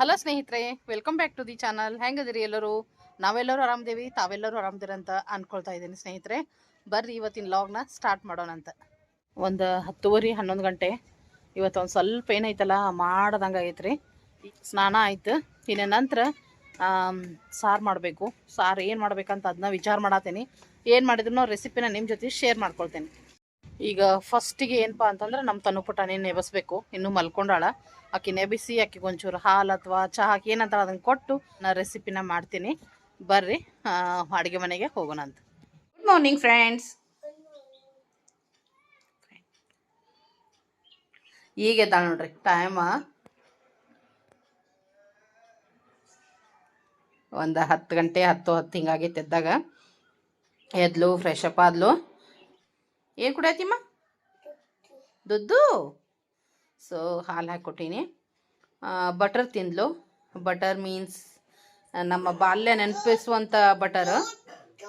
Hello ಸ್ನೇಹಿತರೆ welcome back to the channel ಹೆಂಗದಿರಿ ಎಲ್ಲರೂ? ನಾವೆಲ್ಲರೂ ಆರಾಮದೇವಿ, ತಾವೆಲ್ಲರೂ ಆರಾಮದಿರಂತ ಅನ್ಕೊಳ್ತಾ ಇದ್ದೀನಿ ಸ್ನೇಹಿತರೆ. ಬರ್ರಿ ಇವತ್ತಿನ ಲಾಗ್ನ ಸ್ಟಾರ್ಟ್ ಮಾಡೋಣ ಅಂತ. ಒಂದು ಹತ್ತುವರೆ, ಹನ್ನೊಂದು ಗಂಟೆ. ಇವತ್ತು ಒಂದು ಸ್ವಲ್ಪ ಏನೈತಲ್ಲ, ಮಾಡ್ದಂಗೆ ಆಗೈತ್ರಿ. ಸ್ನಾನ ಆಯ್ತು. ಇನ್ನು ನಂತರ ಸಾರು ಮಾಡಬೇಕು. ಸಾರು ಏನು ಮಾಡ್ಬೇಕಂತ ಅದನ್ನ ವಿಚಾರ ಮಾಡತ್ತೀನಿ ಏನು ಮಾಡಿದ್ರು ರೆಸಿಪಿನ ನಿಮ್ಮ ಜೊತೆ ಶೇರ್ ಮಾಡ್ಕೊಳ್ತೇನೆ. ಈಗ ಫಸ್ಟಿಗೆ ಏನಪ್ಪ ಅಂತಂದ್ರೆ ನಮ್ಮ ತನು ಪುಟಾಣಿ ನೆಬಸ್ಬೇಕು ಇನ್ನು ಮಲ್ಕೊಂಡಾಳ. ಆಕಿ ನೆಬಿಸಿ ಆಕಿಗೆ ಒಂಚೂರು ಹಾಲು ಅಥವಾ ಚಹಾ ಹಾಕಿ ಏನಂತ ಅದನ್ನು ಕೊಟ್ಟು ನಾ ರೆಸಿಪಿನ ಮಾಡ್ತೀನಿ. ಬರ್ರಿ ಅಡುಗೆ ಮನೆಗೆ ಹೋಗೋಣ ಅಂತ. ಗುಡ್ ಮಾರ್ನಿಂಗ್ ಫ್ರೆಂಡ್ಸ್ ಈಗ ಎದ್ದಾಳ ನೋಡ್ರಿ ಟೈಮ ಒಂದು ಹತ್ತು ಗಂಟೆ ಹತ್ತು ಹತ್ತು ಹಿಂಗಾಗೈತೆ ಎದ್ದಾಗ. ಎದ್ಲು ಫ್ರೆಶ್ ಅಪ್ ಆದ್ಲು. ಏನು ಕುಡಿಯತಿಮ್ಮ ದುದ್ದು ಸೊ ಹಾಲು ಹಾಕ್ಕೊಟ್ಟೀನಿ ಬಟರ್ ತಿಂದ್ಲು. ಬಟರ್ ಮೀನ್ಸ್ ನಮ್ಮ ಬಾಲ್ಯ ನೆನಪಿಸುವಂಥ ಬಟರ್.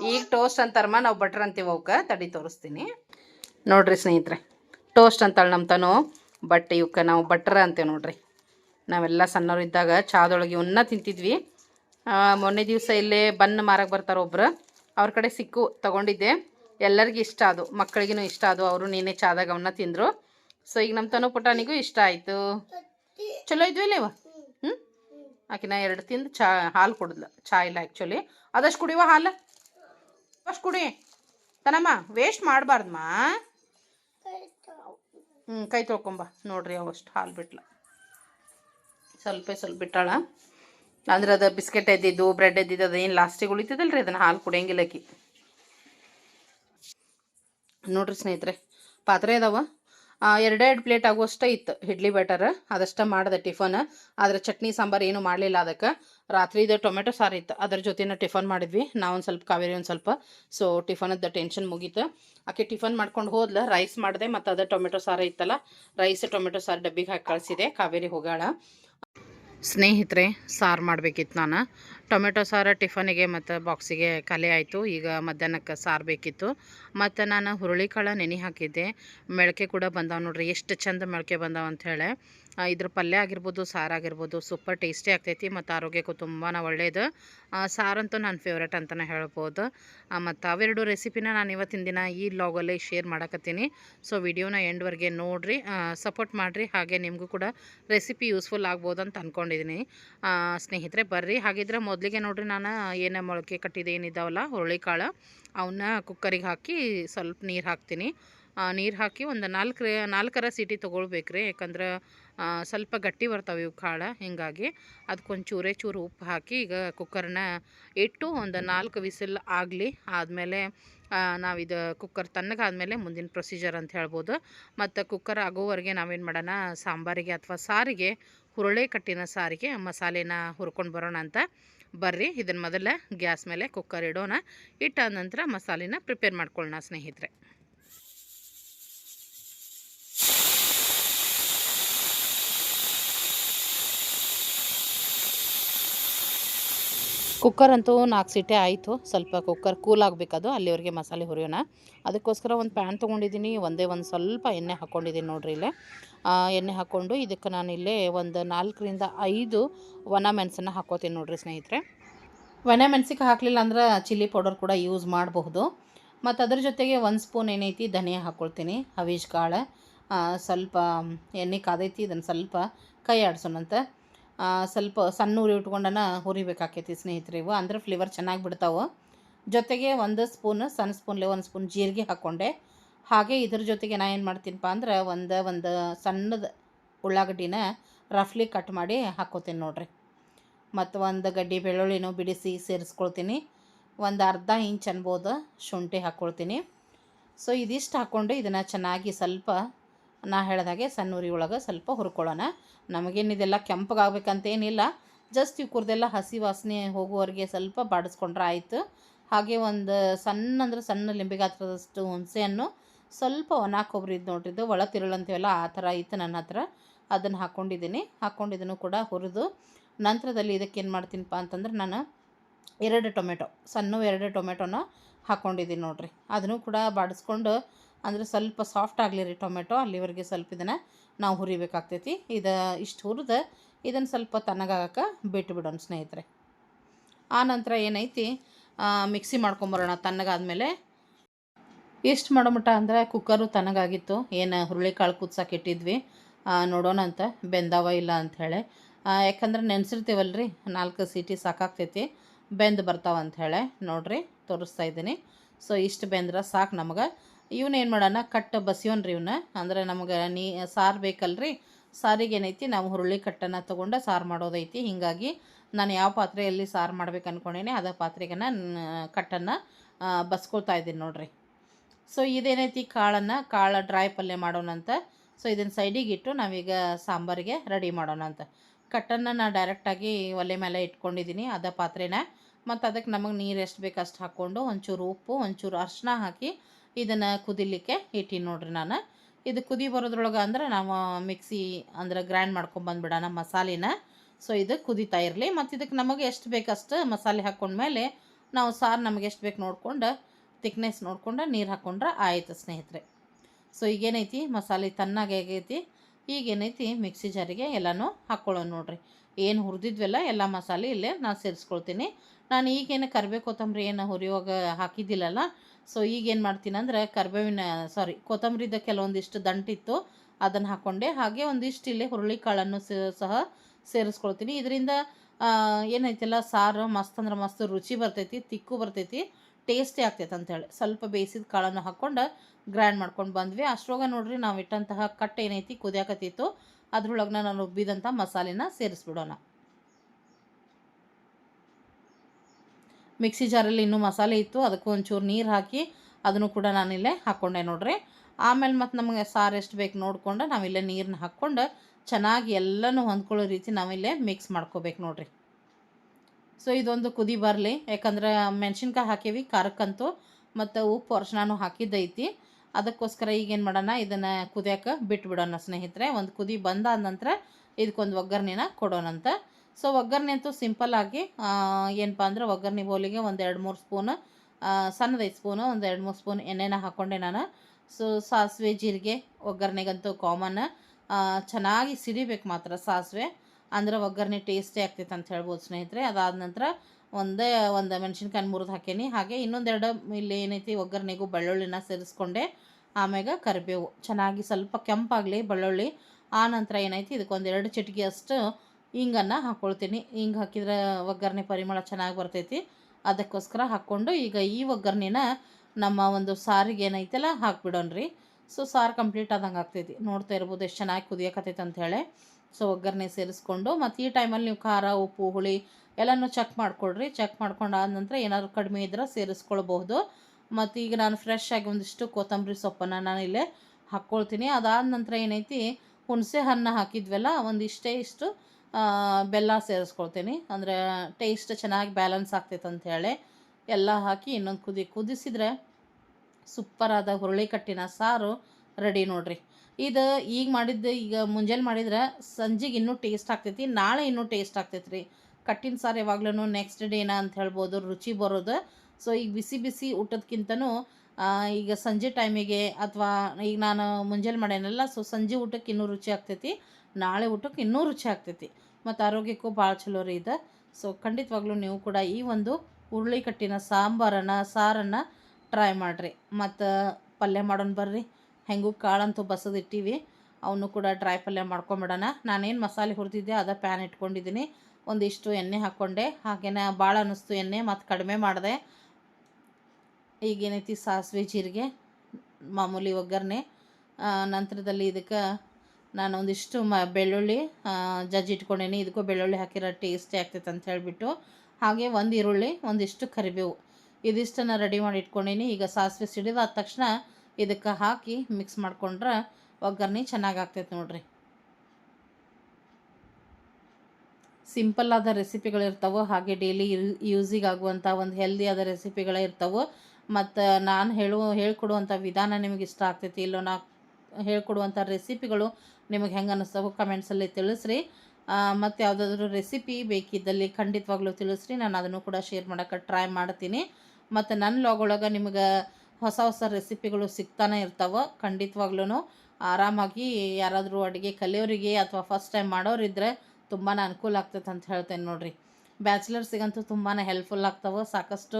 ಈಗ ಟೋಸ್ಟ್ ಅಂತಾರಮ್ಮ, ನಾವು ಬಟರ್ ಅಂತೀವಿ ಅವಕ್ಕೆ ತಡಿ ತೋರಿಸ್ತೀನಿ. ನೋಡ್ರಿ ಸ್ನೇಹಿತರೆ, ಟೋಸ್ಟ್ ಅಂತಾಳೆ ನಮ್ಮ ತನು, ಬಟ್ ಇವಕ್ಕೆ ನಾವು ಬಟರ್ ಅಂತೇವೆ ನೋಡ್ರಿ. ನಾವೆಲ್ಲ ಸಣ್ಣವ್ರು ಇದ್ದಾಗ ಚಾದೊಳಗೆ ಇವನ್ನ ತಿಂತಿದ್ವಿ. ಮೊನ್ನೆ ದಿವಸ ಇಲ್ಲೇ ಬನ್ ಮಾರಕ್ಕೆ ಬರ್ತಾರೆ ಒಬ್ರು. ಅವ್ರ ಕಡೆ ಸಿಕ್ಕು, ತಗೊಂಡಿದ್ದೆ. ಎಲ್ಲರಿಗೂ ಇಷ್ಟ ಅದು ಮಕ್ಕಳಿಗೂ ಇಷ್ಟ ಅದು, ಅವರು ನೀನೆ ಚಾದಾಗ ತಿಂದರು. ಸೊ ಈಗ ನಮ್ಮ ತನು ಪುಟಾಣಿಗೂ ಇಷ್ಟ ಆಯಿತು. ಚಲೋ ಇದ್ವಿ ಇವ ಹ್ಞೂ ಆಕಿನ ಎರಡು ತಿಂದು ಚಾ, ಹಾಲು ಕುಡಿದ್ಲು, ಚಾ ಇಲ್ಲ ಆ್ಯಕ್ಚುಲಿ ಅದಷ್ಟು ಕುಡಿಯುವ ಹಾಲು? ಅಷ್ಟು ಕುಡಿ. ತನಮ್ಮ ವೇಸ್ಟ್ ಮಾಡಬಾರ್ದಮ್ಮ ಹ್ಞೂ ಕೈ ತೊಳ್ಕೊಂಬ. ನೋಡ್ರಿ ಅವಷ್ಟು ಹಾಲು ಬಿಟ್ಲ. ಸ್ವಲ್ಪ ಸ್ವಲ್ಪ ಬಿಟ್ಟಾಳ. ಅಂದ್ರೆ ಅದು ಬಿಸ್ಕೆಟ್ ಎದ್ದಿದ್ದು, ಬ್ರೆಡ್ ಎದ್ದಿದ್ದು, ಅದೇನು ಲಾಸ್ಟಿಗೆ ಉಳಿತದಲ್ರಿ ಅದನ್ನು ಹಾಲು ಕುಡಿಯಂಗಿಲ್ಲ ಆಕಿ. ನೋಡ್ರಿ ಸ್ನೇಹಿತರೆ, ಪಾತ್ರೆ ಅದಾವ ಎರಡೆರಡು ಪ್ಲೇಟ್ ಆಗುವಷ್ಟೇ ಇತ್ತು ಇಡ್ಲಿ ಬ್ಯಾಟರ್ ಅದಷ್ಟ ಮಾಡಿದೆ ಟಿಫನ್. ಆದರೆ ಚಟ್ನಿ, ಸಾಂಬಾರು ಏನು ಮಾಡಲಿಲ್ಲ ಅದಕ್ಕೆ. ರಾತ್ರಿದು ಟೊಮೆಟೊ ಸಾರು ಇತ್ತು. ಅದ್ರ ಜೊತೆನ ಟಿಫನ್ ಮಾಡಿದ್ವಿ. ನಾವೊಂದು ಸ್ವಲ್ಪ, ಕಾವೇರಿ ಒಂದು ಸ್ವಲ್ಪ. ಸೊ ಟಿಫನದ್ದು ಟೆನ್ಷನ್ ಮುಗೀತು. ಆಕೆ ಟಿಫನ್ ಮಾಡ್ಕೊಂಡು ಹೋದ್ಲ. ರೈಸ್ ಮಾಡಿದೆ ಮತ್ತು ಅದು ಟೊಮೆಟೊ ಸಾರು ಇತ್ತಲ್ಲ. ರೈಸ್ ಟೊಮೆಟೊ ಸಾರು ಡಬ್ಬಿಗೆ ಹಾಕಿ ಕಳಿಸಿದೆ. ಕಾವೇರಿ ಹೋಗಾಳ. ಸ್ನೇಹಿತರೆ, ಸಾರು ಮಾಡಬೇಕಿತ್ತು ನಾನು. ಟೊಮೆಟೊ ಸಾರು ಟಿಫನಿಗೆ ಮತ್ತು ಬಾಕ್ಸಿಗೆ ಕಲೆ ಆಯಿತು. ಈಗ ಮಧ್ಯಾಹ್ನಕ್ಕೆ ಸಾರು ಬೇಕಿತ್ತು. ಮತ್ತು ನಾನು ಹುರುಳಿಕಾಳು ನೆನೆ ಹಾಕಿದ್ದೆ. ಮೊಳಕೆ ಕೂಡ ಬಂದಾವೆ ನೋಡ್ರಿ, ಎಷ್ಟು ಚಂದ ಮೊಳಕೆ ಬಂದಾವ ಅಂಥೇಳಿ ಇದ್ರ ಪಲ್ಯ ಆಗಿರ್ಬೋದು, ಸಾರು ಆಗಿರ್ಬೋದು ಸೂಪರ್ ಟೇಸ್ಟಿ ಆಗ್ತೈತಿ ಮತ್ತು ಆರೋಗ್ಯಕ್ಕೂ ತುಂಬಾ ಒಳ್ಳೆಯದು ಸಾರಂತೂ ನನ್ನ ಫೇವ್ರೇಟ್ ಅಂತಲೇ ಹೇಳ್ಬೋದು. ಮತ್ತು ಅವೆರಡು ರೆಸಿಪಿನ ನಾನು ಇವತ್ತಿನ ದಿನ ಈ ಲಾಗಲ್ಲಿ ಶೇರ್ ಮಾಡಕತ್ತೀನಿ. ಸೊ ವಿಡಿಯೋನ ಎಂಡ್ವರೆಗೆ ನೋಡಿರಿ ಸಪೋರ್ಟ್ ಮಾಡಿರಿ, ಹಾಗೆ ನಿಮಗೂ ಕೂಡ ರೆಸಿಪಿ ಯೂಸ್ಫುಲ್ ಆಗ್ಬೋದು ಅಂತ ಅಂದ್ಕೊಂಡಿದ್ದೀನಿ ಸ್ನೇಹಿತರೆ ಬರ್ರಿ, ಹಾಗಿದ್ರೆ ಮೊದಲಿಗೆ ನೋಡಿರಿ ನಾನು ಏನೇ ಮೊಳಕೆ ಕಟ್ಟಿದೆ ಏನಿದ್ದಾವಲ್ಲ ಹುರುಳಿಕಾಳು ಅವನ್ನ ಕುಕ್ಕರಿಗೆ ಹಾಕಿ ಸ್ವಲ್ಪ ನೀರು ಹಾಕ್ತೀನಿ. ನೀರು ಹಾಕಿ ಒಂದು ನಾಲ್ಕು ನಾಲ್ಕರ ಸೀಟಿ ತೊಗೊಳ್ಬೇಕ್ರಿ. ಯಾಕಂದ್ರೆ ಸ್ವಲ್ಪ ಗಟ್ಟಿ ಬರ್ತಾವೆ ಇವು ಕಾಳು. ಹಿಂಗಾಗಿ ಅದಕ್ಕೊಂದು ಚೂರೇ ಚೂರು ಉಪ್ಪು ಹಾಕಿ ಈಗ ಕುಕ್ಕರ್ನ ಇಟ್ಟು ಒಂದು ನಾಲ್ಕು ವಿಸಿಲ್ ಆಗಲಿ ಆದಮೇಲೆ ನಾವಿದು ಕುಕ್ಕರ್ ತಣ್ಣಗಾದ್ಮೇಲೆ ಮುಂದಿನ ಪ್ರೊಸೀಜರ್ ಅಂತ ಹೇಳ್ಬೋದು. ಮತ್ತು ಕುಕ್ಕರ್ ಆಗೋವರೆಗೆ ನಾವೇನು ಮಾಡೋಣ, ಸಾಂಬಾರಿಗೆ ಅಥವಾ ಸಾರಿಗೆ, ಹುರುಳೆ ಕಟ್ಟಿನ ಸಾರಿಗೆ ಮಸಾಲೆನ ಹುರ್ಕೊಂಡು ಬರೋಣ ಅಂತ ಬರ್ರಿ ಇದನ್ನು ಮೊದಲ ಗ್ಯಾಸ್ ಮೇಲೆ ಕುಕ್ಕರ್ ಇಡೋಣ. ಇಟ್ಟಾದ ನಂತರ ಮಸಾಲೆನ ಪ್ರಿಪೇರ್ ಮಾಡ್ಕೊಳ್ಳೋಣ ಸ್ನೇಹಿತರೆ. ಕುಕ್ಕರ್ ಅಂತೂ ನಾಲ್ಕು ಸೀಟೇ ಆಯಿತು. ಸ್ವಲ್ಪ ಕುಕ್ಕರ್ ಕೂಲ್ ಆಗಬೇಕದು. ಅಲ್ಲಿವರೆಗೆ ಮಸಾಲೆ ಹುರಿಯೋಣ. ಅದಕ್ಕೋಸ್ಕರ ಒಂದು ಪ್ಯಾನ್ ತೊಗೊಂಡಿದ್ದೀನಿ. ಒಂದೇ ಒಂದು ಸ್ವಲ್ಪ ಎಣ್ಣೆ ಹಾಕ್ಕೊಂಡಿದ್ದೀನಿ ನೋಡ್ರಿ ಇಲ್ಲೇ. ಎಣ್ಣೆ ಹಾಕ್ಕೊಂಡು ಇದಕ್ಕೆ ನಾನು ಇಲ್ಲೇ ಒಂದು ನಾಲ್ಕರಿಂದ ಐದು ಒಣ ಮೆಣಸನ್ನು ಹಾಕೋತೀನಿ ನೋಡ್ರಿ ಸ್ನೇಹಿತರೆ. ಒಣ ಮೆಣಸಿಗೆ ಹಾಕಲಿಲ್ಲ ಅಂದ್ರೆ ಚಿಲ್ಲಿ ಪೌಡರ್ ಕೂಡ ಯೂಸ್ ಮಾಡಬಹುದು. ಮತ್ತು ಅದ್ರ ಜೊತೆಗೆ ಒಂದು ಸ್ಪೂನ್ ಏನೈತಿ ಧನಿಯಾ ಹಾಕ್ಕೊಳ್ತೀನಿ ಹವೀಜ್ ಕಾಳು ಸ್ವಲ್ಪ ಎಣ್ಣೆ ಕಾದೈತಿ, ಇದನ್ನು ಸ್ವಲ್ಪ ಕೈ ಆಡ್ಸೋಣಂತ ಸ್ವಲ್ಪ ಸಣ್ಣ ಉರಿ ಇಟ್ಕೊಂಡನ ಹುರಿಬೇಕಾಕೈತಿ ಸ್ನೇಹಿತರೆ ಇವು ಅಂದ್ರೆ ಫ್ಲೇವರ್ ಚೆನ್ನಾಗಿ ಬಿಡ್ತಾವೆ. ಜೊತೆಗೆ ಒಂದು ಸ್ಪೂನ್ ಸಣ್ಣ ಸ್ಪೂನ್ಲೆ ಒಂದು ಸ್ಪೂನ್ ಜೀರಿಗೆ ಹಾಕ್ಕೊಂಡೆ ಹಾಗೆ ಇದ್ರ ಜೊತೆಗೆ ನಾ ಏನು ಮಾಡ್ತೀನಪ್ಪ ಅಂದ್ರೆ ಒಂದು ಒಂದು ಸಣ್ಣದ ಉಳ್ಳಾಗಡ್ಡಿನ ರಫ್ಲಿ ಕಟ್ ಮಾಡಿ ಹಾಕ್ಕೋತೀನಿ ನೋಡ್ರಿ. ಮತ್ತು ಒಂದು ಗಡ್ಡಿ ಬೆಳ್ಳುಳ್ಳಿನೂ ಬಿಡಿಸಿ ಸೇರಿಸ್ಕೊಳ್ತೀನಿ. ಒಂದು ಅರ್ಧ ಇಂಚ್ ಅನ್ಬೋದು ಶುಂಠಿ ಹಾಕ್ಕೊಳ್ತೀನಿ ಸೊ ಇದಿಷ್ಟು ಹಾಕ್ಕೊಂಡು ಇದನ್ನು ಚೆನ್ನಾಗಿ ಸ್ವಲ್ಪ ನಾ ಹೇಳ್ದಾಗೆ ಸಣ್ಣ ಉರಿ ಒಳಗೆ ಸ್ವಲ್ಪ ಹುರ್ಕೊಳ್ಳೋಣ. ನಮಗೇನಿದೆಲ್ಲ ಕೆಂಪಗಾಗಬೇಕಂತೇನಿಲ್ಲ. ಜಸ್ಟ್ ಇವು ಕುರ್ದೆಲ್ಲ ಹಸಿ ವಾಸನೆ ಹೋಗುವವರೆಗೆ ಸ್ವಲ್ಪ ಬಾಡಿಸ್ಕೊಂಡ್ರೆ ಆಯಿತು. ಹಾಗೆ ಒಂದು ಸಣ್ಣ ಅಂದ್ರೆ ಸಣ್ಣ ಲಿಂಬೆ ಗಾತ್ರದಷ್ಟು ಹುಣಸೆಹಣ್ಣು, ಸ್ವಲ್ಪ ಒಣ ಕೊಬ್ಬರಿ ಇದು ನೋಡ್ರಿದ್ದು ಒಳ ತಿರುಳು ಅಂತೀವಲ್ಲ ಆ ಥರ ಇತ್ತು ನನ್ನ ಹತ್ರ. ಅದನ್ನು ಹಾಕ್ಕೊಂಡಿದ್ದೀನಿ ಹಾಕ್ಕೊಂಡಿದ್ದನ್ನು ಕೂಡ ಹುರಿದು, ನಂತರದಲ್ಲಿ ಇದಕ್ಕೆ ಏನು ಮಾಡ್ತೀನಪ್ಪ ಅಂತಂದ್ರೆ ನಾನು ಎರಡು ಟೊಮೆಟೊ ಸಣ್ಣ ಎರಡು ಟೊಮೆಟೊನ ಹಾಕ್ಕೊಂಡಿದ್ದೀನಿ ನೋಡಿರಿ. ಅದನ್ನು ಕೂಡ ಬಾಡಿಸ್ಕೊಂಡು ಅಂದರೆ ಸ್ವಲ್ಪ ಸಾಫ್ಟ್ ಆಗಲಿ ರೀ ಟೊಮೆಟೊ ಅಲ್ಲಿವರೆಗೆ ಸ್ವಲ್ಪ ಇದನ್ನು ನಾವು ಹುರಿಬೇಕಾಗ್ತೈತಿ. ಇದು ಇಷ್ಟು ಹುರಿದು ಇದನ್ನು ಸ್ವಲ್ಪ ತಣ್ಣಗಾಗಕ್ಕೆ ಬಿಟ್ಬಿಡೋಣ ಸ್ನೇಹಿತರೆ. ಆನಂತರ ನಂತರ ಏನೈತಿ? ಮಿಕ್ಸಿ ಮಾಡ್ಕೊಂಬರೋಣ ತಣ್ಣಗಾದ್ಮೇಲೆ. ಎಷ್ಟು ಮಾಡೋ ಮಟ್ಟ ಅಂದರೆ ಕುಕ್ಕರು ತಣ್ಣಗಾಗಿತ್ತು. ಏನು ಹುರುಳಿಕಾಳು ಕುದ್ಸಕ್ಕೆ ಇಟ್ಟಿದ್ವಿ. ನೋಡೋಣ ಅಂತ. ಬೆಂದಾವ ಇಲ್ಲ ಅಂಥೇಳಿ ಯಾಕಂದ್ರೆ ನೆನೆಸಿರ್ತೀವಲ್ಲ ರೀ ನಾಲ್ಕು ಸೀಟಿ ಸಾಕಾಗ್ತೈತಿ. ಬೆಂದು ಬರ್ತಾವ ನೋಡಿರಿ ನೋಡ್ರಿ, ತೋರಿಸ್ತಾ ಇದ್ದೀನಿ. ಸೊ ಇಷ್ಟು ಬೆಂದ್ರೆ ಸಾಕು ನಮಗೆ. ಇವನ್ನ ಮಾಡೋಣ ಕಟ್ ಬಸಿಯೋನ್ರಿ ಇವನ್ನ ಅಂದ್ರೆ ನಮಗೆ ನೀ, ಸಾರು ಬೇಕಲ್ರಿ. ಸಾರಿಗೆ ಏನೈತಿ, ನಾವು ಹುರುಳಿ ಕಟ್ಟನ್ನು ತೊಗೊಂಡು ಸಾರು ಮಾಡೋದೈತಿ. ಹೀಗಾಗಿ ನಾನು ಯಾವ ಪಾತ್ರೆಯಲ್ಲಿ ಸಾರು ಮಾಡ್ಬೇಕು ಅಂದ್ಕೊಂಡೇನೆ ಅದೇ ಪಾತ್ರೆಗೆ ನಾನು ಕಟ್ಟನ್ನು ಬಸ್ಕೊಳ್ತಾ ಇದ್ದೀನಿ ನೋಡ್ರಿ. ಸೊ ಇದೇನೈತಿ ಕಾಳನ್ನು, ಕಾಳು ಡ್ರೈ ಪಲ್ಯ ಮಾಡೋಣ ಅಂತ ಸೊ ಇದನ್ನು ಸೈಡಿಗೆ ಇಟ್ಟು ನಾವೀಗ ಸಾಂಬಾರಿಗೆ ರೆಡಿ ಮಾಡೋಣ ಅಂತ ಕಟ್ಟನ್ನು ನಾನು ಡೈರೆಕ್ಟಾಗಿ ಒಲೆ ಮೇಲೆ ಇಟ್ಕೊಂಡಿದ್ದೀನಿ ಅದ ಪಾತ್ರೆನ. ಮತ್ತು ಅದಕ್ಕೆ ನಮಗೆ ನೀರು ಎಷ್ಟು ಬೇಕು ಅಷ್ಟು ಹಾಕ್ಕೊಂಡು ಒಂಚೂರು ಉಪ್ಪು, ಒಂಚೂರು ಅರ್ಶಿನ ಹಾಕಿ ಇದನ್ನು ಕುದಿಲಿಕ್ಕೆ ಇಟ್ಟಿನಿ ನೋಡ್ರಿ ನಾನು. ಇದು ಕುದಿ ಬರೋದ್ರೊಳಗೆ ಅಂದ್ರೆ ನಾವು ಮಿಕ್ಸಿ ಅಂದ್ರೆ ಗ್ರೈಂಡ್ ಮಾಡ್ಕೊಂಬಂದ್ಬಿಡೋಣ ಮಸಾಲಿನ. ಸೊ ಇದು ಕುದಿತಾ ಇರಲಿ. ಮತ್ತು ಇದಕ್ಕೆ ನಮಗೆ ಎಷ್ಟು ಬೇಕಷ್ಟು ಮಸಾಲೆ ಹಾಕ್ಕೊಂಡ್ಮೇಲೆ ನಾವು ಸಾರು ನಮಗೆ ಎಷ್ಟು ಬೇಕು ನೋಡ್ಕೊಂಡು ತಿಕ್ನೆಸ್ ನೋಡ್ಕೊಂಡು ನೀರು ಹಾಕ್ಕೊಂಡ್ರೆ ಆಯಿತು ಸ್ನೇಹಿತರೆ. ಸೊ ಈಗೇನೈತಿ? ಮಸಾಲೆ ತನ್ನಾಗೆ ಆಗೈತಿ ಈಗೇನೈತಿ? ಮಿಕ್ಸಿ ಜಾರಿಗೆ ಎಲ್ಲನೂ ಹಾಕ್ಕೊಳ್ಳೋಣ ನೋಡ್ರಿ. ಏನು ಹುರಿದಿದ್ವಲ್ಲ ಎಲ್ಲ ಮಸಾಲೆ ಇಲ್ಲೇ ನಾನು ಸೇರಿಸ್ಕೊಳ್ತೀನಿ. ನಾನು ಈಗೇನು ಕರಿಬೇವು ಕೊತ್ತಂಬರಿ ಏನು ಹುರಿಯುವಾಗ ಹಾಕಿದ್ದಿಲ್ಲಲ್ಲ ಸೊ ಈಗೇನು ಮಾಡ್ತೀನಿ ಅಂದ್ರೆ ಕರಿಬೇವಿನ ಸಾರಿ ಕೊತ್ತಂಬರಿದ ಕೆಲವೊಂದಿಷ್ಟು ದಂಟಿತ್ತು, ಅದನ್ನು ಹಾಕ್ಕೊಂಡೆ ಹಾಗೆ ಒಂದಿಷ್ಟು ಇಲ್ಲಿ ಹುರುಳಿ ಕಾಳನ್ನು ಸೇ- ಸಹ ಸೇರಿಸ್ಕೊಳ್ತೀನಿ. ಇದರಿಂದ ಏನೈತಿಲ್ಲ, ಸಾರು, ಮಸ್ತ್ ಅಂದ್ರೆ ಮಸ್ತ್ ರುಚಿ ಬರ್ತೈತಿ, ತಿಕ್ಕು ಬರ್ತೈತಿ, ಟೇಸ್ಟಿ ಆಗ್ತೈತೆ ಅಂತೇಳಿ ಸ್ವಲ್ಪ ಬೇಯಿಸಿದ ಕಾಳನ್ನು ಹಾಕ್ಕೊಂಡು ಗ್ರೈಂಡ್ ಮಾಡ್ಕೊಂಡು ಬಂದ್ವಿ. ಅಷ್ಟರೊಳಗ ನೋಡ್ರಿ ನಾವು ಇಟ್ಟಂತಹ ಕಟ್ಟೆ ಏನೈತಿ, ಕುದಿಯಾಕತ್ತಿತ್ತು. ಅದ್ರೊಳಗೆ ನಾನು ರುಬ್ಬಿದಂಥ ಮಸಾಲೆನ ಸೇರಿಸ್ಬಿಡೋಣ. ಮಿಕ್ಸಿ ಜಾರಲ್ಲಿ ಇನ್ನೂ ಮಸಾಲೆ ಇತ್ತು, ಅದಕ್ಕೆ ಒಂಚೂರು ನೀರು ಹಾಕಿ ಅದನ್ನು ಕೂಡ ನಾನಿಲ್ಲೇ ಹಾಕ್ಕೊಂಡೆ ನೋಡ್ರಿ. ಆಮೇಲೆ ಮತ್ತು ನಮಗೆ ಸಾರು ಎಷ್ಟು ಬೇಕು ನೋಡಿಕೊಂಡು ನಾವಿಲ್ಲೇ ನೀರನ್ನ ಹಾಕ್ಕೊಂಡು ಚೆನ್ನಾಗಿ ಎಲ್ಲನೂ ಹೊಂದ್ಕೊಳ್ಳೋ ರೀತಿ ನಾವಿಲ್ಲೇ ಮಿಕ್ಸ್ ಮಾಡ್ಕೋಬೇಕು ನೋಡ್ರಿ. ಸೊ ಇದೊಂದು ಕುದಿ ಬರಲಿ. ಯಾಕಂದ್ರೆ ಮೆಣಸಿನ್ಕಾಯಿ ಹಾಕೀವಿ, ಖಾರಕ್ಕಂತೂ, ಮತ್ತು ಉಪ್ಪು ಅರ್ಶನೂ ಹಾಕಿದ್ದೈತಿ. ಅದಕ್ಕೋಸ್ಕರ ಈಗೇನು ಮಾಡೋಣ, ಇದನ್ನು ಕುದಿಯೋಕೆ ಬಿಟ್ಬಿಡೋಣ ಸ್ನೇಹಿತರೆ. ಒಂದು ಕುದಿ ಬಂದಾದ ನಂತರ ಇದಕ್ಕೊಂದು ಒಗ್ಗರಣೆನ ಕೊಡೋಣಂತ. ಸೊ ಒಗ್ಗರಣೆ ಅಂತೂ ಸಿಂಪಲ್ಲಾಗಿ ಏನಪ್ಪ ಅಂದ್ರೆ ಒಗ್ಗರಣೆ ಬೋಲಿಗೆ ಒಂದು ಎರಡು ಮೂರು ಸ್ಪೂನು ಸಣ್ಣದೈದು ಸ್ಪೂನು, ಒಂದು ಎರಡು ಮೂರು ಸ್ಪೂನ್ ಎಣ್ಣೆನ ಹಾಕ್ಕೊಂಡೆ ನಾನು. ಸೊ ಸಾಸಿವೆ, ಜೀರಿಗೆ ಒಗ್ಗರಣೆಗಂತೂ ಕಾಮನ್ ಚೆನ್ನಾಗಿ ಸಿಡಿಬೇಕು ಮಾತ್ರ ಸಾಸಿವೆ. ಅಂದ್ರೆ ಒಗ್ಗರಣೆ ಟೇಸ್ಟಿ ಆಗ್ತೈತೆ ಅಂತ ಹೇಳ್ಬೋದು ಸ್ನೇಹಿತರೆ. ಅದಾದ ನಂತರ ಒಂದೇ, ಒಂದು ಮೆಣಸಿನ್ಕಾಯಿ ಮುರಿದು ಹಾಕೇನಿ. ಹಾಗೆ ಇನ್ನೊಂದೆರಡು ಇಲ್ಲಿ ಏನೈತಿ, ಒಗ್ಗರಣೆಗೂ ಬೆಳ್ಳುಳ್ಳಿನ ಸೇರಿಸ್ಕೊಂಡೆ. ಆಮೇಲೆ ಕರಿಬೇವು. ಚೆನ್ನಾಗಿ ಸ್ವಲ್ಪ ಕೆಂಪಾಗಲಿ, ಬೆಳ್ಳುಳ್ಳಿ. ಆ ನಂತರ ಏನೈತಿ ಇದಕ್ಕೊಂದೆರಡು ಚಿಟಿಕೆ ಅಷ್ಟು ಹಿಂಗನ್ನು ಹಾಕ್ಕೊಳ್ತೀನಿ ಹಿಂಗೆ ಹಾಕಿದ್ರೆ ಒಗ್ಗರಣೆ ಪರಿಮಳ ಚೆನ್ನಾಗಿ ಬರ್ತೈತಿ. ಅದಕ್ಕೋಸ್ಕರ ಹಾಕ್ಕೊಂಡು ಈಗ ಈ ಒಗ್ಗರಣೆನ ನಮ್ಮ ಒಂದು ಸಾರಿಗೆ ಏನೈತಲ್ಲ ಹಾಕ್ಬಿಡೋಣ್ರಿ. ಸೊ, ಸಾರು ಕಂಪ್ಲೀಟ್ ಆದಂಗೆ ಆಗ್ತೈತಿ. ನೋಡ್ತಾ ಇರ್ಬೋದು ಎಷ್ಟು ಚೆನ್ನಾಗಿ ಕುದಿಯಕತ್ತೈತೆ ಅಂತ ಹೇಳಿ ಸೊ, ಒಗ್ಗರಣೆ ಸೇರಿಸ್ಕೊಂಡು ಮತ್ತು ಈ ಟೈಮಲ್ಲಿ ನೀವು ಖಾರ, ಉಪ್ಪು, ಹುಳಿ ಎಲ್ಲನೂ ಚೆಕ್ ಮಾಡ್ಕೊಳ್ರಿ. ಚೆಕ್ ಮಾಡ್ಕೊಂಡು ಆದ ನಂತರ ಏನಾದರೂ ಕಡಿಮೆ ಇದ್ರೆ ಸೇರಿಸ್ಕೊಳ್ಬಹುದು. ಮತ್ತು ಈಗ ನಾನು ಫ್ರೆಶ್ ಆಗಿ ಒಂದಿಷ್ಟು ಕೊತ್ತಂಬರಿ ಸೊಪ್ಪನ್ನು ನಾನು ಇಲ್ಲೇ ಹಾಕ್ಕೊಳ್ತೀನಿ ಅದಾದ ನಂತರ ಏನೈತಿ, ಹುಣಸೆ ಹಣ್ಣು ಹಾಕಿದ್ವಲ್ಲ, ಒಂದಿಷ್ಟೇ ಇಷ್ಟು ಬೆಲ್ಲ ಸೇರಿಸ್ಕೊಳ್ತೀನಿ. ಅಂದರೆ ಟೇಸ್ಟ್ ಚೆನ್ನಾಗಿ ಬ್ಯಾಲೆನ್ಸ್ ಆಗ್ತೈತೆ ಅಂತ ಹೇಳಿ ಎಲ್ಲ ಹಾಕಿ ಇನ್ನೊಂದು ಕುದಿ, ಕುದಿಸಿದ್ರೆ ಸೂಪರಾದ ಹುರುಳಿಕಟ್ಟಿನ ಸಾರು ರೆಡಿ ನೋಡ್ರಿ. ಇದು ಈಗ ಮಾಡಿದ್ದು, ಈಗ ಮುಂಜಾನೆ ಮಾಡಿದ್ರೆ ಸಂಜೆಗೆ ಇನ್ನೂ ಟೇಸ್ಟ್ ಆಗ್ತೈತಿ, ನಾಳೆ ಇನ್ನೂ ಟೇಸ್ಟ್ ಆಗ್ತೈತಿ ರೀ ಕಟ್ಟಿನ ಸಾರು ಯಾವಾಗ್ಲೂ ನೆಕ್ಸ್ಟ್ ಡೇನ ಅಂತ ಹೇಳ್ಬೋದು, ರುಚಿ ಬರೋದು. ಸೊ ಈಗ ಬಿಸಿ ಬಿಸಿ ಊಟದಕ್ಕಿಂತನೂ ಈಗ ಸಂಜೆ ಟೈಮಿಗೆ ಅಥವಾ ಈಗ ನಾನು ಮುಂಜಾನೆ ಮಾಡೇನಲ್ಲ ಸೊ ಸಂಜೆ ಊಟಕ್ಕೆ ಇನ್ನೂ ರುಚಿ ಆಗ್ತೈತಿ, ನಾಳೆ ಊಟಕ್ಕೆ ಇನ್ನೂ ರುಚಿ ಆಗ್ತೈತಿ. ಮತ್ತು ಆರೋಗ್ಯಕ್ಕೂ ಭಾಳ ಚಲೋ ರೀ ಇದು. ಸೊ ಖಂಡಿತವಾಗ್ಲೂ ನೀವು ಕೂಡ ಈ ಒಂದು ಹುರುಳಿ ಕಟ್ಟಿನ ಸಾಂಬಾರನ್ನು, ಸಾರನ್ನು ಟ್ರೈ ಮಾಡಿರಿ. ಮತ್ತು ಪಲ್ಯ ಮಾಡೋಣ ಬರ್ರಿ. ಹೆಂಗೂ ಕಾಳಂತೂ ಬಸದಿಟ್ಟಿವಿ ಅವನು ಕೂಡ ಡ್ರೈ ಪಲ್ಯ ಮಾಡ್ಕೊಂಬಿಡೋಣ. ನಾನೇನು ಮಸಾಲೆ ಹುರಿದಿದ್ದೆ ಅದ ಪ್ಯಾನ್ ಇಟ್ಕೊಂಡಿದ್ದೀನಿ ಒಂದಿಷ್ಟು ಎಣ್ಣೆ ಹಾಕ್ಕೊಂಡೆ ಹಾಗೇನೆ ಭಾಳ ಅನ್ನಿಸ್ತು ಎಣ್ಣೆ ಮತ್ತು ಕಡಿಮೆ ಮಾಡಿದೆ. ಈಗೇನೈತಿ ಸಾಸಿವೆ, ಜೀರಿಗೆ, ಮಾಮೂಲಿ ಒಗ್ಗರಣೆ. ನಂತರದಲ್ಲಿ ಇದಕ್ಕೆ ನಾನು ಒಂದಿಷ್ಟು ಮ ಬೆಳ್ಳುಳ್ಳಿ ಜಜ್ಜಿ ಇಟ್ಕೊಂಡೇನಿ. ಇದಕ್ಕೂ ಬೆಳ್ಳುಳ್ಳಿ ಹಾಕಿರೋ ಟೇಸ್ಟಿ ಆಗ್ತೈತೆ ಅಂತ ಹೇಳಿಬಿಟ್ಟು. ಹಾಗೆ ಒಂದು ಈರುಳ್ಳಿ, ಒಂದಿಷ್ಟು ಕರಿಬೇವು. ಇದಿಷ್ಟನ್ನು ರೆಡಿ ಮಾಡಿ ಇಟ್ಕೊಂಡೇನಿ. ಈಗ ಸಾಸಿವೆ ಸಿಡಿದಾದ ತಕ್ಷಣ ಇದಕ್ಕೆ ಹಾಕಿ ಮಿಕ್ಸ್ ಮಾಡ್ಕೊಂಡ್ರೆ ಒಗ್ಗರಣೆ ಚೆನ್ನಾಗಿ ಆಗ್ತೈತೆ ನೋಡ್ರಿ. ಸಿಂಪಲ್ ಆದ ರೆಸಿಪಿಗಳಿರ್ತಾವೆ ಹಾಗೆ ಡೈಲಿ ಯೂಸಿಗೆ ಆಗುವಂಥ ಒಂದು ಹೆಲ್ದಿ ಆದ ರೆಸಿಪಿಗಳೇ ಇರ್ತಾವೆ. ಮತ್ತು ನಾನು ಹೇಳುವ ಹೇಳ್ಕೊಡುವಂಥ ವಿಧಾನ ನಿಮಗೆ ಇಷ್ಟ ಆಗ್ತೈತಿ ಇಲ್ಲೋ ನಾ ಹೇಳ್ಕೊಡುವಂಥ ರೆಸಿಪಿಗಳು ನಿಮಗೆ ಹೆಂಗೆ ಅನ್ನಿಸ್ತವೋ ಕಮೆಂಟ್ಸಲ್ಲಿ ತಿಳಿಸ್ರಿ. ಮತ್ತು ಯಾವುದಾದ್ರೂ ರೆಸಿಪಿ ಬೇಕಿದ್ದಲ್ಲಿ ಖಂಡಿತವಾಗ್ಲೂ ತಿಳಿಸ್ರಿ. ನಾನು ಅದನ್ನು ಕೂಡ ಶೇರ್ ಮಾಡೋಕ್ಕೆ ಟ್ರೈ ಮಾಡ್ತೀನಿ. ಮತ್ತು ನನ್ನ ಲಾಗ್ ಒಳಗೆ ನಿಮ್ಗೆ ಹೊಸ ಹೊಸ ರೆಸಿಪಿಗಳು ಸಿಗ್ತಾನೆ ಇರ್ತಾವೆ. ಖಂಡಿತವಾಗ್ಲೂ ಆರಾಮಾಗಿ ಯಾರಾದರೂ ಅಡುಗೆ ಕಲಿಯೋರಿಗೆ ಅಥವಾ ಫಸ್ಟ್ ಟೈಮ್ ಮಾಡೋರಿದ್ದರೆ ತುಂಬಾ ಅನುಕೂಲ ಆಗ್ತೈತೆ ಅಂತ ಹೇಳ್ತೇನೆ ನೋಡಿರಿ. ಬ್ಯಾಚುಲರ್ಸಿಗಂತೂ ತುಂಬಾ ಹೆಲ್ಪ್ಫುಲ್ ಆಗ್ತಾವೆ. ಸಾಕಷ್ಟು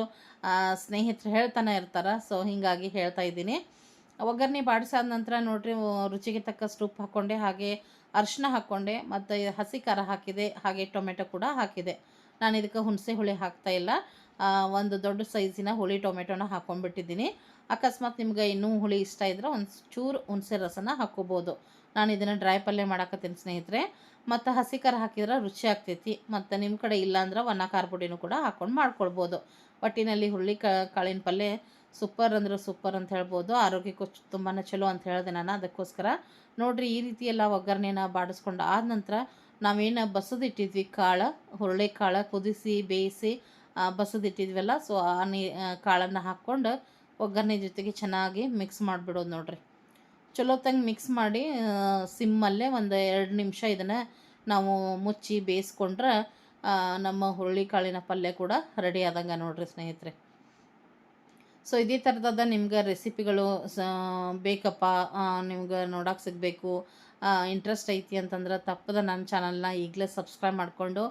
ಸ್ನೇಹಿತರು ಹೇಳ್ತಾನೆ ಇರ್ತಾರೆ. ಸೊ ಹೀಗಾಗಿ ಹೇಳ್ತಾ ಇದ್ದೀನಿ. ಒಗ್ಗರಣೆ ಬಾಡಿಸಾದ ನಂತರ ನೋಡಿರಿ ರುಚಿಗೆ ತಕ್ಕಷ್ಟು ಉಪ್ಪು ಹಾಕ್ಕೊಂಡೆ ಹಾಗೆ ಅರಿಶಿನ ಹಾಕ್ಕೊಂಡೆ ಮತ್ತು ಹಸಿ ಖಾರ ಹಾಕಿದೆ, ಹಾಗೆ ಟೊಮೆಟೊ ಕೂಡ ಹಾಕಿದೆ. ನಾನು ಇದಕ್ಕೆ ಹುಣಸೆ ಹುಳಿ ಹಾಕ್ತಾ ಇಲ್ಲ. ಒಂದು ದೊಡ್ಡ ಸೈಜಿನ ಹುಳಿ ಟೊಮೆಟೊನ ಹಾಕ್ಕೊಂಡ್ಬಿಟ್ಟಿದ್ದೀನಿ ಅಕಸ್ಮಾತ್ ನಿಮ್ಗೆ ಇನ್ನೂ ಹುಳಿ ಇಷ್ಟ ಇದ್ರೆ ಒಂದು ಚೂರು ಹುಣಸೆ ರಸನ ಹಾಕ್ಕೋಬೋದು. ನಾನು ಇದನ್ನು ಡ್ರೈ ಪಲ್ಯ ಮಾಡಾಕತ್ತೀನಿ ಸ್ನೇಹಿತರೆ. ಮತ್ತು ಹಸಿ ಹಾಕಿದ್ರೆ ರುಚಿ ಆಗ್ತೈತಿ, ಮತ್ತು ನಿಮ್ಮ ಕಡೆ ಇಲ್ಲಾಂದ್ರೆ ಒಣ ಖಾರ ಪುಡಿನೂ ಕೂಡ ಹಾಕ್ಕೊಂಡು ಮಾಡ್ಕೊಳ್ಬೋದು. ಒಟ್ಟಿನಲ್ಲಿ ಹುರುಳಿ ಕಾಳಿನ ಪಲ್ಯ ಸೂಪರ್ ಅಂದ್ರೆ ಸೂಪರ್ ಅಂತ ಹೇಳ್ಬೋದು. ಆರೋಗ್ಯಕ್ಕೂ ತುಂಬಾ ಚಲೋ ಅಂತ ಹೇಳಿದೆ ನಾನು ಅದಕ್ಕೋಸ್ಕರ. ನೋಡಿರಿ, ಈ ರೀತಿ ಎಲ್ಲ ಒಗ್ಗರಣೆನ ಬಾಡಿಸ್ಕೊಂಡು ಆದ ನಂತರ ನಾವೇನು ಬಸದಿಟ್ಟಿದ್ವಿ, ಕಾಳು, ಹುರುಳಿ ಕಾಳು ಕುದಿಸಿ, ಬೇಯಿಸಿ ಬಸದಿಟ್ಟಿದ್ವಲ್ಲ, ಸೊ, ಆ, ನೀ ಕಾಳನ್ನು ಹಾಕ್ಕೊಂಡು ಒಗ್ಗರಣೆ ಜೊತೆಗೆ ಚೆನ್ನಾಗಿ ಮಿಕ್ಸ್ ಮಾಡಿಬಿಡೋದು ನೋಡಿರಿ. ಚಲೋ ತಂಗೆ ಮಿಕ್ಸ್ ಮಾಡಿ ಸಿಮ್ಮಲ್ಲೇ ಒಂದು ಎರಡು ನಿಮಿಷ ಇದನ್ನು ನಾವು ಮುಚ್ಚಿ ಬೇಯಿಸ್ಕೊಂಡ್ರೆ ನಮ್ಮ ಹುರುಳಿಕಾಳಿನ ಪಲ್ಯ ಕೂಡ ರೆಡಿ ಆದಂಗೆ ನೋಡಿರಿ ಸ್ನೇಹಿತರೆ. ಸೊ ಇದೇ ಥರದ ನಿಮ್ಗೆ ರೆಸಿಪಿಗಳು ಸ, ಬೇಕಪ್ಪ ನಿಮ್ಗೆ ನೋಡೋಕೆ ಸಿಗಬೇಕು. ಇಂಟ್ರೆಸ್ಟ್ ಐತಿ ಅಂತಂದ್ರೆ ತಪ್ಪದ ನನ್ನ ಚಾನಲ್ನ ಈಗಲೇ ಸಬ್ಸ್ಕ್ರೈಬ್ ಮಾಡಿಕೊಂಡು,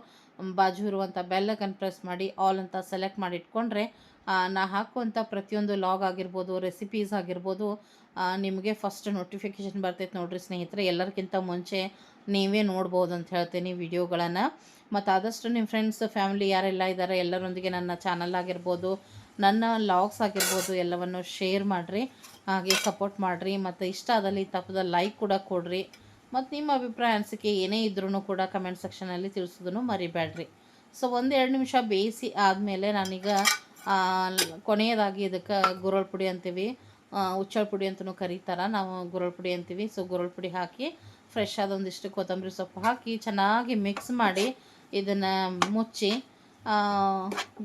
ಬಾಜು ಇರುವಂಥ ಬೆಲ್ಲಕ್ಕನ್ನು ಪ್ರೆಸ್ ಮಾಡಿ ಆಲ್ ಅಂತ ಸೆಲೆಕ್ಟ್ ಮಾಡಿ ಇಟ್ಕೊಂಡ್ರೆ ನಾ ಹಾಕುವಂಥ ಪ್ರತಿಯೊಂದು ಲಾಗ್ ಆಗಿರ್ಬೋದು ರೆಸಿಪೀಸ್ ಆಗಿರ್ಬೋದು ನಿಮಗೆ ಫಸ್ಟ್ ನೋಟಿಫಿಕೇಷನ್ ಬರ್ತೈತೆ ನೋಡಿರಿ ಸ್ನೇಹಿತರೆ. ಎಲ್ಲರಿಗಿಂತ ಮುಂಚೆ ನೀವೇ ನೋಡ್ಬೋದು ಅಂತ ಹೇಳ್ತೀನಿ ವಿಡಿಯೋಗಳನ್ನು. ಮತ್ತು ಆದಷ್ಟು ನಿಮ್ಮ ಫ್ರೆಂಡ್ಸ್ ಫ್ಯಾಮಿಲಿ ಯಾರೆಲ್ಲ ಇದ್ದಾರೆ ಎಲ್ಲರೊಂದಿಗೆ ನನ್ನ ಚಾನಲ್ ಆಗಿರ್ಬೋದು, ನನ್ನ ಲಾಗ್ಸ್ ಆಗಿರ್ಬೋದು ಎಲ್ಲವನ್ನು ಶೇರ್ ಮಾಡಿರಿ, ಹಾಗೆ ಸಪೋರ್ಟ್ ಮಾಡಿರಿ, ಮತ್ತು ಇಷ್ಟ ಆದಲ್ಲಿ ತಪ್ಪದ ಲೈಕ್ ಕೂಡ ಕೊಡ್ರಿ. ಮತ್ತು ನಿಮ್ಮ ಅಭಿಪ್ರಾಯ, ಅನಿಸಿಕೆ ಏನೇ ಇದ್ರೂ ಕೂಡ ಕಮೆಂಟ್ ಸೆಕ್ಷನಲ್ಲಿ ತಿಳಿಸೋದನ್ನು ಮರಿಬೇಡ್ರಿ ಸೊ ಒಂದು ಎರಡು ನಿಮಿಷ ಬೇಯಿಸಿ ಆದಮೇಲೆ ನಾನೀಗ ಕೊನೆಯದಾಗಿ ಇದಕ್ಕೆ ಗುರಳ್ ಪುಡಿ ಅಂತೀವಿ ಉಚ್ಚಳ ಪುಡಿ ಅಂತಲೂ ಕರೀತಾರೆ. ನಾವು ಗುರಳ್ ಪುಡಿ ಅಂತೀವಿ ಸೊ ಗುರಳ್ ಪುಡಿ ಹಾಕಿ ಫ್ರೆಶ್ ಆದ ಒಂದಿಷ್ಟು ಕೊತ್ತಂಬರಿ ಸೊಪ್ಪು ಹಾಕಿ ಚೆನ್ನಾಗಿ ಮಿಕ್ಸ್ ಮಾಡಿ ಇದನ್ನು ಮುಚ್ಚಿ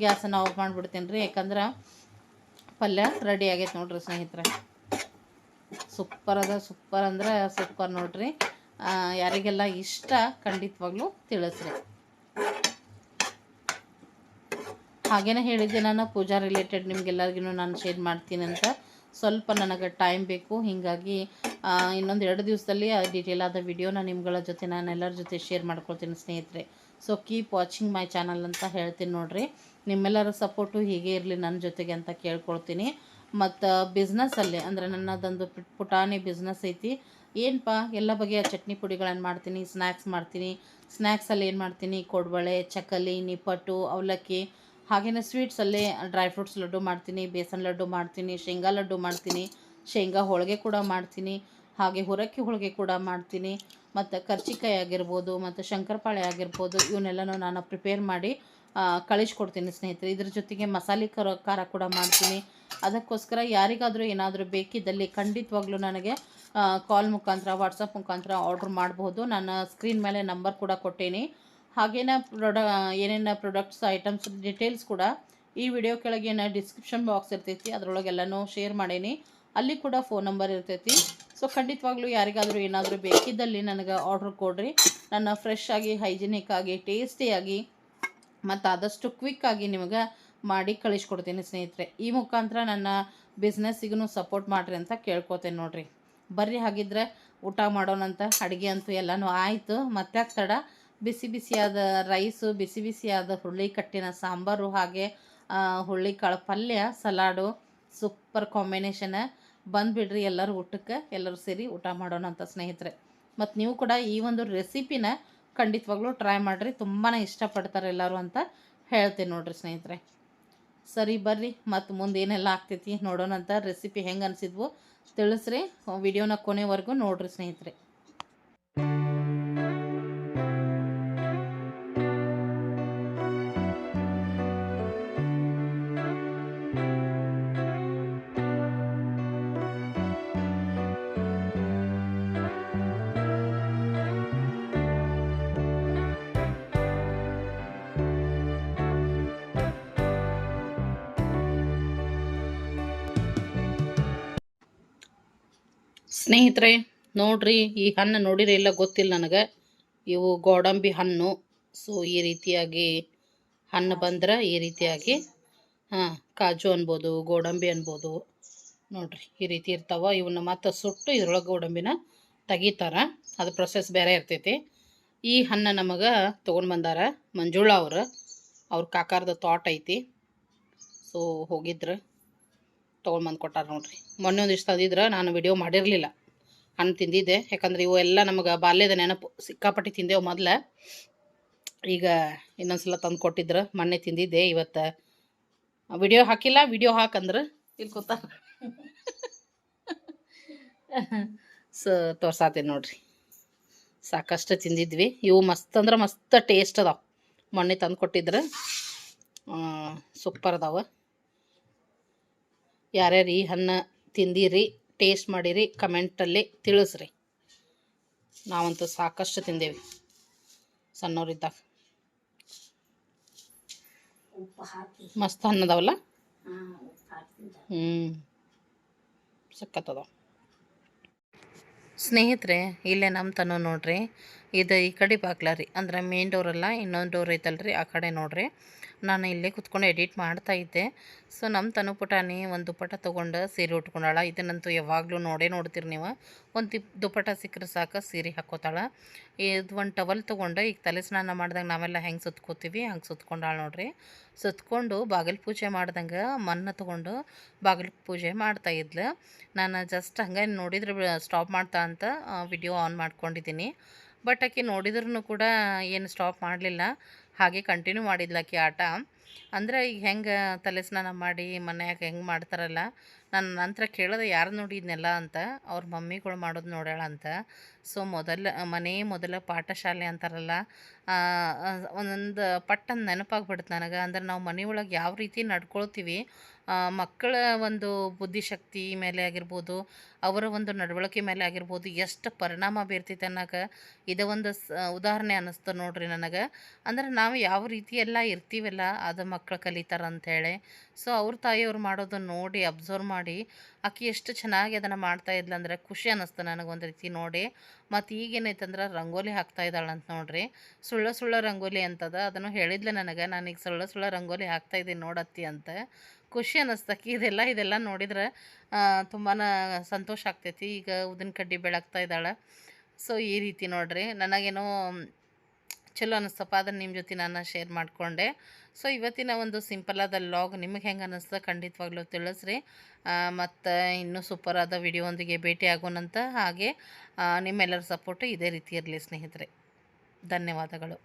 ಗ್ಯಾಸನ್ನು ಆಫ್ ಮಾಡಿಬಿಡ್ತೀನಿ ರೀ. ಯಾಕಂದ್ರೆ ಪಲ್ಯ ರೆಡಿ ಆಗೈತೆ ನೋಡಿರಿ ಸ್ನೇಹಿತರೆ. ಸೂಪರ್ ಅದ ಸೂಪರ್ ಅಂದ್ರೆ ಸೂಪರ್ ನೋಡ್ರಿ. ಯಾರಿಗೆಲ್ಲ ಇಷ್ಟ ಖಂಡಿತವಾಗ್ಲೂ ತಿಳಿಸ್ರಿ. ಹಾಗೇನೆ ಹೇಳಿದ್ದೆ ನಾನು, ಪೂಜಾ ರಿಲೇಟೆಡ್ ನಿಮ್ಗೆಲ್ಲರಿಗೂ ನಾನು ಶೇರ್ ಮಾಡ್ತೀನಿ ಅಂತ. ಸ್ವಲ್ಪ ನನಗೆ ಟೈಮ್ ಬೇಕು, ಹೀಗಾಗಿ ಇನ್ನೊಂದು ಎರಡು ದಿವಸದಲ್ಲಿ ಡೀಟೇಲ್ ಆದ ವಿಡಿಯೋನ ನಿಮ್ಗಳ ಜೊತೆ ನಾನು ಎಲ್ಲರ ಜೊತೆ ಶೇರ್ ಮಾಡ್ಕೊಳ್ತೀನಿ ಸ್ನೇಹಿತರೆ. So keep watching my channel ಅಂತ ಹೇಳ್ತೀನಿ ನೋಡಿರಿ. ನಿಮ್ಮೆಲ್ಲರ ಸಪೋರ್ಟು ಹೀಗೆ ಇರಲಿ ನನ್ನ ಜೊತೆಗೆ ಅಂತ ಕೇಳ್ಕೊಳ್ತೀನಿ. ಮತ್ತು ಬಿಸ್ನೆಸ್ಸಲ್ಲಿ ಅಂದರೆ ನನ್ನದೊಂದು ಪುಟ್- ಪುಟಾಣಿ ಬಿಸ್ನೆಸ್ ಐತಿ. ಏನಪ್ಪ ಎಲ್ಲ ಬಗೆಯ ಚಟ್ನಿ ಪುಡಿಗಳನ್ನು ಮಾಡ್ತೀನಿ ಸ್ನ್ಯಾಕ್ಸ್ ಮಾಡ್ತೀನಿ. ಸ್ನ್ಯಾಕ್ಸಲ್ಲಿ ಏನು ಮಾಡ್ತೀನಿ, ಕೊಡ್ಬಳೆ, ಚಕ್ಕಲಿ, ನಿಪ್ಪಟ್ಟು, ಅವಲಕ್ಕಿ ಹಾಗೆಯೇ ಸ್ವೀಟ್ಸಲ್ಲಿ ಡ್ರೈ ಫ್ರೂಟ್ಸ್ ಲಡ್ಡು ಮಾಡ್ತೀನಿ, ಬೇಸನ್ ಲಡ್ಡು ಮಾಡ್ತೀನಿ, ಶೇಂಗಾ ಲಡ್ಡು ಮಾಡ್ತೀನಿ. ಶೇಂಗಾ ಹೋಳಿಗೆ ಕೂಡ ಮಾಡ್ತೀನಿ, ಹಾಗೆ ಹುರಕ್ಕಿ ಹೋಳಿಗೆ ಕೂಡ ಮಾಡ್ತೀನಿ, ಮತ್ತು ಕರ್ಚಿಕಾಯಿ ಆಗಿರ್ಬೋದು, ಮತ್ತು ಶಂಕರಪಾಳೆ ಆಗಿರ್ಬೋದು, ಇವನ್ನೆಲ್ಲನೂ ನಾನು ಪ್ರಿಪೇರ್ ಮಾಡಿ ಕಳಿಸ್ಕೊಡ್ತೀನಿ ಸ್ನೇಹಿತರೆ. ಇದ್ರ ಜೊತೆಗೆ ಮಸಾಲೆ ಖಾರ ಖಾರ ಕೂಡ ಮಾಡ್ತೀನಿ. ಅದಕ್ಕೋಸ್ಕರ ಯಾರಿಗಾದರೂ ಏನಾದರೂ ಬೇಕಿದ್ದಲ್ಲಿ ಖಂಡಿತವಾಗ್ಲೂ ನನಗೆ ಕಾಲ್ ಮುಖಾಂತರ ವಾಟ್ಸಪ್ ಮುಖಾಂತರ ಆರ್ಡ್ರ್ ಮಾಡ್ಬೋದು. ನಾನು ಸ್ಕ್ರೀನ್ ಮೇಲೆ ನಂಬರ್ ಕೂಡ ಕೊಟ್ಟೇನಿ. ಹಾಗೇನ ಪ್ರೊಡ ಏನೇನು ಪ್ರಾಡಕ್ಟ್ಸ್ ಐಟಮ್ಸ್ ಡೀಟೇಲ್ಸ್ ಕೂಡ ಈ ವಿಡಿಯೋ ಕೆಳಗೇನ ಡಿಸ್ಕ್ರಿಪ್ಷನ್ ಬಾಕ್ಸ್ ಇರ್ತೈತಿ, ಅದರೊಳಗೆಲ್ಲನೂ ಶೇರ್ ಮಾಡೇನಿ. ಅಲ್ಲಿ ಕೂಡ ಫೋನ್ ನಂಬರ್ ಇರ್ತೈತಿ. ಸೊ ಖಂಡಿತವಾಗ್ಲೂ ಯಾರಿಗಾದರೂ ಏನಾದರೂ ಬೇಕಿದ್ದಲ್ಲಿ ನನಗೆ ಆರ್ಡ್ರ್ ಕೊಡ್ರಿ. ನನ್ನ ಫ್ರೆಶ್ ಆಗಿ ಹೈಜಿನಿಕ್ ಆಗಿ ಟೇಸ್ಟಿಯಾಗಿ ಮತ್ತು ಆದಷ್ಟು ಕ್ವಿಕ್ಕಾಗಿ ನಿಮಗೆ ಮಾಡಿ ಕಳಿಸ್ಕೊಡ್ತೀನಿ ಸ್ನೇಹಿತರೆ. ಈ ಮುಖಾಂತರ ನನ್ನ ಬಿಸ್ನೆಸ್ಸಿಗೂ ಸಪೋರ್ಟ್ ಮಾಡಿರಿ ಅಂತ ಕೇಳ್ಕೊತೇನೆ ನೋಡಿರಿ. ಬರ್ರಿ ಹಾಗಿದ್ರೆ ಊಟ ಮಾಡೋಣಂತ ಅಡುಗೆ ಅಂತೂ ಎಲ್ಲನೂ ಆಯಿತು. ಮತ್ತೆ ತಡ? ಬಿಸಿ ಬಿಸಿಯಾದ ರೈಸು ಬಿಸಿ ಬಿಸಿಯಾದ ಹುರುಳಿ ಕಟ್ಟಿನ ಸಾಂಬಾರು ಹಾಗೆ ಹುರುಳಿಕಾಳು ಹುರುಳಿ ಕಾಳು ಪಲ್ಯ ಸಲಾಡು ಸೂಪರ್ ಕಾಂಬಿನೇಷನ್ ಬಂದುಬಿಡ್ರಿ ಎಲ್ಲರೂ ಊಟಕ್ಕೆ, ಎಲ್ಲರೂ ಸೇರಿ ಊಟ ಮಾಡೋಣ ಅಂತ ಸ್ನೇಹಿತರೆ. ಮತ್ತು ನೀವು ಕೂಡ ಈ ಒಂದು ರೆಸಿಪಿನ ಖಂಡಿತವಾಗ್ಲೂ ಟ್ರೈ ಮಾಡಿರಿ ತುಂಬಾ ಇಷ್ಟಪಡ್ತಾರೆ ಎಲ್ಲರೂ ಅಂತ ಹೇಳ್ತೀನಿ ನೋಡಿರಿ ಸ್ನೇಹಿತರೆ. ಸರಿ, ಬರ್ರಿ. ಮತ್ತು ಮುಂದೆ ಏನೆಲ್ಲ ಆಗ್ತೈತಿ ನೋಡೋಣ ಅಂತ ರೆಸಿಪಿ ಹೆಂಗೆ ಅನಿಸಿದ್ವು ತಿಳಿಸ್ರಿ. ವಿಡಿಯೋನ ಕೊನೆವರೆಗೂ ನೋಡಿರಿ ಸ್ನೇಹಿತರೆ. ಸ್ನೇಹಿತರೆ, ನೋಡ್ರಿ, ಈ ಹಣ್ಣು ನೋಡಿರಿ ಇಲ್ಲ ಗೊತ್ತಿಲ್ಲ ನನಗೆ. ಇವು ಗೋಡಂಬಿ ಹಣ್ಣು. ಸೊ ಈ ರೀತಿಯಾಗಿ ಹಣ್ಣು ಬಂದ್ರೆ ಈ ರೀತಿಯಾಗಿ, ಹಾಂ, ಕಾಜು ಅನ್ಬೋದು, ಗೋಡಂಬಿ ಅನ್ಬೋದು. ನೋಡ್ರಿ, ಈ ರೀತಿ ಇರ್ತಾವ. ಇವನ್ನ ಮತ್ತೆ ಸುಟ್ಟು ಇದ್ರೊಳಗೆ ಗೋಡಂಬಿನ ತೆಗಿತಾರ. ಅದು ಪ್ರೊಸೆಸ್ ಬೇರೆ ಇರ್ತೈತಿ. ಈ ಹಣ್ಣು ನಮಗೆ ತೊಗೊಂಡು ಬಂದಾರ ಮಂಜುಳಾ ಅವ್ರು. ಅವ್ರ ಕಾಕಾರದ ತೋಟ ಐತಿ. ಸೊ ಹೋಗಿದ್ರು. ತೊಗೊಂಡು ಬಂದು ಕೊಟ್ಟಾರ ನೋಡ್ರಿ. ಮೊನ್ನೆ ಇಷ್ಟು ತಂದಿದ್ರೆ ನಾನು ವಿಡಿಯೋ ಮಾಡಿರಲಿಲ್ಲ. ಹಣ್ಣು ತಿಂದಿದ್ದೆ. ಯಾಕಂದ್ರೆ ಇವು ಎಲ್ಲ ನಮಗೆ ಬಾಲ್ಯದ ನೆನಪು ಸಿಕ್ಕಾಪಟ್ಟಿ ತಿಂದೇವು ಮೊದಲು. ಈಗ ಇನ್ನೊಂದ್ಸಲ ತಂದು ಕೊಟ್ಟಿದ್ರು ಮೊನ್ನೆ ತಿಂದಿದ್ದೆ ಇವತ್ತು. ವಿಡಿಯೋ ಹಾಕಿಲ್ಲ ವಿಡಿಯೋ ಹಾಕಂದ್ರೆ ಇಲ್ಲಿ ಕೂತಾರ. ಸೊ ತೋರ್ಸಾತೀನಿ ನೋಡ್ರಿ. ಸಾಕಷ್ಟು ತಿಂದಿದ್ವಿ. ಇವು ಮಸ್ತ್ ಅಂದ್ರೆ ಮಸ್ತ್ ಟೇಸ್ಟ್ ಅದಾವೆ. ಮೊನ್ನೆ ತಂದು ಕೊಟ್ಟಿದ್ರು. ಸೂಪರ್ ಅದಾವ. ಯಾರ್ಯಾರು ಈ ಹಣ್ಣು ತಿಂದಿರಿ ಟೇಸ್ಟ್ ಮಾಡಿರಿ ಕಮೆಂಟಲ್ಲಿ ತಿಳಿಸ್ರಿ. ನಾವಂತೂ ಸಾಕಷ್ಟು ತಿಂದೇವಿ ಸಣ್ಣವರಿದ್ದಾಗ. ಮಸ್ತ್ ಹಣ್ಣದವಲ್ಲ ಹ್ಞೂ ಸಕ್ಕತ್ತದ ಸ್ನೇಹಿತರೆ, ಇಲ್ಲೇ ನಮ್ಮ ತನೂ ನೋಡ್ರಿ. ಇದು ಈ ಕಡೆ ಬಾಗ್ಲಾರಿ ರೀ. ಅಂದ್ರೆ ಮೇನ್ ಡೋರಲ್ಲ ಇನ್ನೊಂದು ಡೋರ್ ಐತಲ್ರಿ, ಆ ಕಡೆ ನೋಡ್ರಿ. ನಾನು ಇಲ್ಲೇ ಕುತ್ಕೊಂಡು ಎಡಿಟ್ ಮಾಡ್ತಾ ಇದ್ದೆ. ಸೊ ನಮ್ಮ ತನು ಪುಟಾನಿ ಒಂದು ದುಪ್ಪಟ ತೊಗೊಂಡು ಸೀರೆ ಉಟ್ಕೊಂಡಾಳ. ಇದನ್ನಂತೂ ಯಾವಾಗಲೂ ನೋಡೇ ನೋಡ್ತೀರಿ ನೀವು. ಒಂದು ದಿಪ್ ದುಪ್ಪಟ ಸಿಕ್ಕರೆ ಸಾಕು, ಸೀರೆ ಹಾಕೋತಾಳ ಇದು ಒಂದು ಟವಲ್ ತೊಗೊಂಡು ಈಗ ತಲೆ ಸ್ನಾನ ಮಾಡ್ದಂಗೆ ನಾವೆಲ್ಲ ಹೆಂಗೆ ಸುತ್ಕೋತೀವಿ, ಹಂಗೆ ಸುತ್ಕೊಂಡಾಳ ನೋಡ್ರಿ. ಸುತ್ಕೊಂಡು ಬಾಗಿಲು ಪೂಜೆ ಮಾಡ್ದಂಗೆ ಮನ್ನ ತೊಗೊಂಡು ಬಾಗಿಲು ಪೂಜೆ ಮಾಡ್ತಾ ಇದ್ಲು. ನಾನು ಜಸ್ಟ್ ಹಂಗೆ ನೋಡಿದ್ರೆ ಸ್ಟಾಪ್ ಮಾಡ್ತಾ ಅಂತ ವಿಡಿಯೋ ಆನ್ ಮಾಡ್ಕೊಂಡಿದ್ದೀನಿ. ಬಟ್ ಆಕೆ ನೋಡಿದ್ರೂ ಕೂಡ ಏನು ಸ್ಟಾಪ್ ಮಾಡಲಿಲ್ಲ. ಹಾಗೆ ಕಂಟಿನ್ಯೂ ಮಾಡಿದ್ಲು ಆಕೆ ಆಟ. ಅಂದ್ರೆ ಈಗ ಹೆಂಗೆ ತಲೆ ಸ್ನಾನ ಮಾಡಿ ಮನ್ಯಾಗ ಹೆಂಗೆ ಮಾಡ್ತಾರಲ್ಲ, ನಾನು ನಂತರ ಕೇಳಿದೆ ಯಾರು ನೋಡಿದ್ನೆಲ್ಲ ಅಂತ, ಅವ್ರ ಮಮ್ಮಿಗಳು ಮಾಡೋದು ನೋಡ್ಯಾಳ ಅಂತ. ಸೊ ಮೊದಲ, ಮನೆ ಮೊದಲ ಪಾಠಶಾಲೆ ಅಂತಾರಲ್ಲ ಒಂದೊಂದು ಪಟ್ಟನ್ನು ನೆನಪಾಗ್ಬಿಡುತ್ತೆ ನನಗೆ. ಅಂದ್ರೆ ನಾವು ಮನೆಯೊಳಗೆ ಯಾವ ರೀತಿ ನಡ್ಕೊಳ್ತೀವಿ ಮಕ್ಕಳ ಒಂದು ಬುದ್ಧಿಶಕ್ತಿ ಮೇಲೆ ಆಗಿರ್ಬೋದು, ಅವರ ಒಂದು ನಡವಳಿಕೆ ಮೇಲೆ ಆಗಿರ್ಬೋದು, ಎಷ್ಟು ಪರಿಣಾಮ ಬೀರ್ತೈತೆ ಅನ್ನೋಕೆ ಇದು ಒಂದು ಸ, ಉದಾಹರಣೆ ಅನ್ನಿಸ್ತು ನೋಡ್ರಿ ನನಗೆ. ಅಂದ್ರೆ ನಾವು ಯಾವ ರೀತಿ ಎಲ್ಲ ಇರ್ತೀವಲ್ಲ, ಅದು ಮಕ್ಕಳು ಕಲಿತಾರ ಅಂಥೇಳಿ ಸೊ ಅವ್ರ ತಾಯಿಯವ್ರು ಮಾಡೋದನ್ನು ನೋಡಿ, ಅಬ್ಸರ್ವ್ ಮಾಡಿ, ಆಕೆ ಎಷ್ಟು ಚೆನ್ನಾಗಿ ಅದನ್ನು ಮಾಡ್ತಾ ಅಂದ್ರೆ ಖುಷಿ ಅನ್ನಿಸ್ತು ನನಗೆ ಒಂದು ರೀತಿ ನೋಡಿ. ಮತ್ತು ಈಗೇನೈತಂದ್ರೆ ರಂಗೋಲಿ ಹಾಕ್ತಾ ಇದ್ದಾಳಂತ ನೋಡ್ರಿ. ಸುಳ್ಳ ಸುಳ್ಳ ರಂಗೋಲಿ ಅಂತದ, ಅದನ್ನು ಹೇಳಿದ್ಲೆ ನನಗೆ, ನಾನೀಗ ಸುಳ್ಳ ಸುಳ್ಳ ರಂಗೋಲಿ ಹಾಕ್ತಾ ಇದ್ದೀನಿ ನೋಡತ್ತಿ ಅಂತ. ಖುಷಿ ಅನ್ನಿಸ್ತಕಿ ಇದೆಲ್ಲ ಇದೆಲ್ಲ ನೋಡಿದ್ರೆ ತುಂಬಾ ಸಂತೋಷ ಆಗ್ತೈತಿ. ಈಗ ಉದ್ದಿನ ಕಡ್ಡಿ ಬೆಳಗ್ತಾ ಇದ್ದಾಳೆ. ಸೊ ಈ ರೀತಿ ನೋಡ್ರಿ. ನನಗೇನೋ ಚಲೋ ಅನ್ನಿಸ್ತಪ್ಪ ಅದನ್ನು ನಿಮ್ಮ ಜೊತೆ ನಾನು ಶೇರ್ ಮಾಡಿಕೊಂಡೆ. ಸೊ ಇವತ್ತಿನ ಒಂದು ಸಿಂಪಲಾದ ಲಾಗ್ ನಿಮಗೆ ಹೆಂಗೆ ಅನ್ನಿಸ್ತದೆ ಖಂಡಿತವಾಗ್ಲೂ ತಿಳಿಸ್ರಿ. ಮತ್ತು ಇನ್ನೂ ಸೂಪರ್ ಆದ ವಿಡಿಯೋ ಭೇಟಿ ಆಗೋಣಂತ ಹಾಗೆ ನಿಮ್ಮೆಲ್ಲರ ಸಪೋರ್ಟು ಇದೇ ರೀತಿ ಇರಲಿ ಸ್ನೇಹಿತರೆ. ಧನ್ಯವಾದಗಳು.